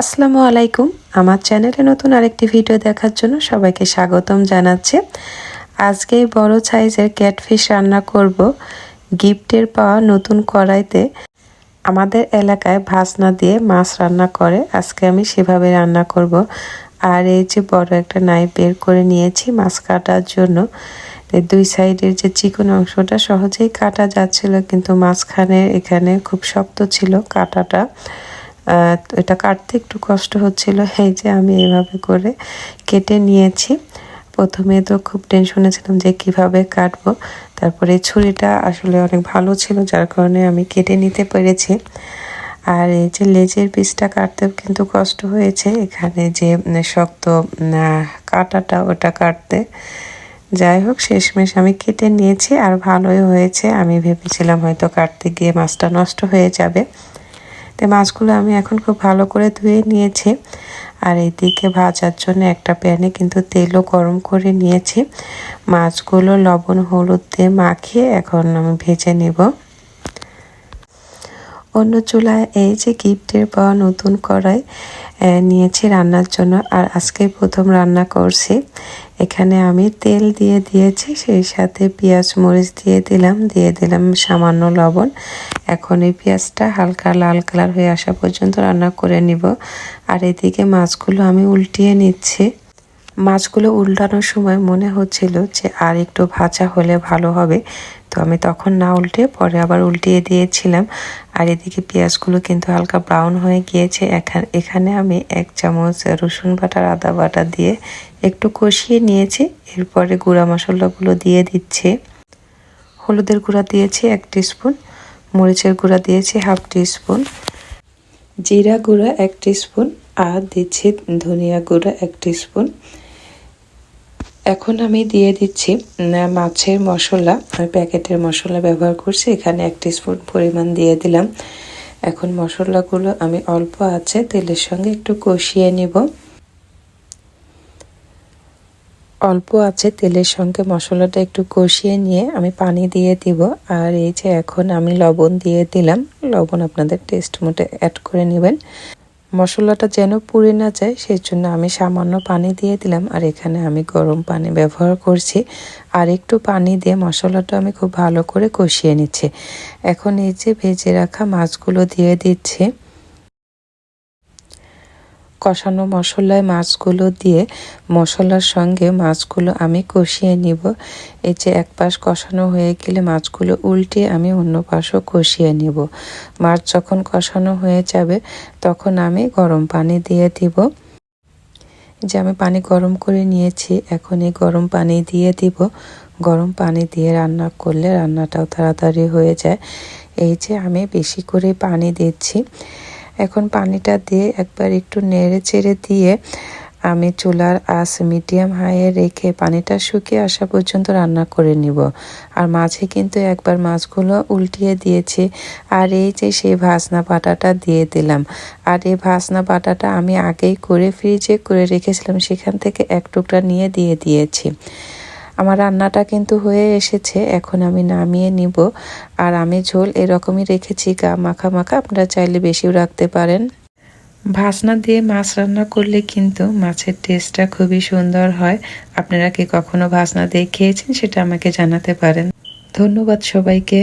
আসসালামু আলাইকুম। আমার চ্যানেলে নতুন আরেকটি ভিডিও দেখার জন্য সবাইকে স্বাগতম জানাচ্ছি। আজকে বড় সাইজের ক্যাটফিশ রান্না করব। গিফটের পাওয়া নতুন কড়াইতে আমাদের এলাকায় ভাসনা দিয়ে মাছ রান্না করে। আজকে আমি সেভাবে রান্না করব। আর এই যে বড় একটা নাইফ বের করে নিয়েছি মাছ কাটার জন্য। দুই সাইডের যে চিকন অংশটা সহজেই কাটা যাচ্ছিল, কিন্তু মাঝখানে এখানে খুব শক্ত ছিল কাটাটা। এটা কাটতে একটু কষ্ট হচ্ছিল। এই যে আমি এভাবে করে কেটে নিয়েছি। প্রথমে তো খুব টেনশনে ছিলাম যে কীভাবে কাটবো। তারপরে ছুরিটা আসলে অনেক ভালো ছিল, যার কারণে আমি কেটে নিতে পেরেছি। আর এই যে লেজের পিসটা কাটতেও কিন্তু কষ্ট হয়েছে। এখানে যে শক্ত কাটাটা, ওটা কাটতে। যাই হোক, শেষমেশ আমি কেটে নিয়েছি, আর ভালোই হয়েছে। আমি ভেবেছিলাম হয়তো কাটতে গিয়ে মাছটা নষ্ট হয়ে যাবে। তো মাছগুলো আমি এখন খুব ভালো করে ধুয়ে নিয়েছি। আর এদিকে ভাজার জন্য একটা প্যানে কিন্তু তেলও গরম করে নিয়েছি। মাছগুলো লবণ, হলুদ দিয়ে মাখিয়ে এখন আমি ভেজে নেব। অন্য চুলায় এই যে গিফটের পাওয়া নতুন কড়াই নিয়েছি রান্নার জন্য। আর আজকে প্রথম রান্না করছি। এখানে আমি তেল দিয়ে দিয়েছি, সেই সাথে পেঁয়াজ, মরিচ দিয়ে দিলাম দিয়ে দিলাম সামান্য লবণ। এখন এই পেঁয়াজটা হালকা লাল কালার হয়ে আসা পর্যন্ত রান্না করে নিব। আর এদিকে মাছগুলো আমি উল্টিয়ে নিচ্ছি। মাছগুলো উল্টানোর সময় মনে হচ্ছিল যে আর একটু ভাজা হলে ভালো হবে। তো আমি তখন না উল্টে পরে আবার উল্টিয়ে দিয়েছিলাম। আর এদিকে পেঁয়াজগুলো কিন্তু হালকা ব্রাউন হয়ে গিয়েছে। এখানে আমি এক চামচ রসুন বাটার, আদা বাটা দিয়ে একটু কষিয়ে নিয়েছি। এরপরে গুঁড়া মশলাগুলো দিয়ে দিচ্ছে। হলুদের গুঁড়া দিয়েছি এক স্পুন মরিচের গুঁড়া দিয়েছি হাফ স্পুন জিরা গুঁড়া এক স্পুন আর দিচ্ছি ধনিয়া গুঁড়া এক স্পুন এখন আমি দিয়ে দিচ্ছি মাছের মশলা। প্যাকেটের মশলা ব্যবহার করছি, এখানে এক স্পুন পরিমাণ দিয়ে দিলাম। এখন মশলাগুলো আমি অল্প আছে, তেলের সঙ্গে একটু কষিয়ে নিব। অল্প আছে, তেলের সঙ্গে মশলাটা একটু কষিয়ে নিয়ে আমি পানি দিয়ে দিব। আর এই যে এখন আমি লবণ দিয়ে দিলাম, লবণ আপনাদের টেস্ট মতো অ্যাড করে নেবেন। মশলাটা যেন পুড়ে না যায় সেই জন্য আমি সামান্য পানি দিয়ে দিলাম। আর এখানে আমি গরম পানি ব্যবহার করছি। আর একটু পানি দিয়ে মশলাটা আমি খুব ভালো করে কষিয়ে নিচ্ছি। এখন এই যে ভেজে রাখা মাছগুলো দিয়ে দিচ্ছি। কষানো মশলায় মাছগুলো দিয়ে মশলার সঙ্গে মাছগুলো আমি কষিয়ে নিব। এই যে এক পাশ কষানো হয়ে গেলে মাছগুলো উল্টে আমি অন্য পাশও কষিয়ে নিব। মাছ যখন কষানো হয়ে যাবে, তখন আমি গরম পানি দিয়ে দিব। যে আমি পানি গরম করে নিয়েছি, এখন এই গরম পানি দিয়ে দিব। গরম পানি দিয়ে রান্না করলে রান্নাটাও তাড়াতাড়ি হয়ে যায়। এই যে আমি বেশি করে পানি দিচ্ছি। এখন পানিটা দিয়ে একবার একটু নেড়ে চেড়ে দিয়ে আমি চুলার আস মিডিয়াম হাইয়ে রেখে পানিটা শুকিয়ে আসা পর্যন্ত রান্না করে নিব। আর মাঝে কিন্তু একবার মাছগুলো উল্টিয়ে দিয়েছি। আর এই যে সেই ভাসনা বাটাটা দিয়ে দিলাম। আর এই ভাসনা বাটাটা আমি আগেই করে ফ্রিজে করে রেখেছিলাম। সেখান থেকে এক টুকরা নিয়ে দিয়ে দিয়েছি। আমার রান্নাটা কিন্তু হয়ে এসেছে, এখন আমি নামিয়ে নিব। আর আমি ঝোল এরকমই রেখেছি, গা মাখা মাখা, আপনারা চাইলে বেশিও রাখতে পারেন। ভাসনা দিয়ে মাছ রান্না করলে কিন্তু মাছের টেস্টটা খুবই সুন্দর হয়। আপনারা কি কখনো ভাসনা দিয়ে খেয়েছেন সেটা আমাকে জানাতে পারেন। ধন্যবাদ সবাইকে।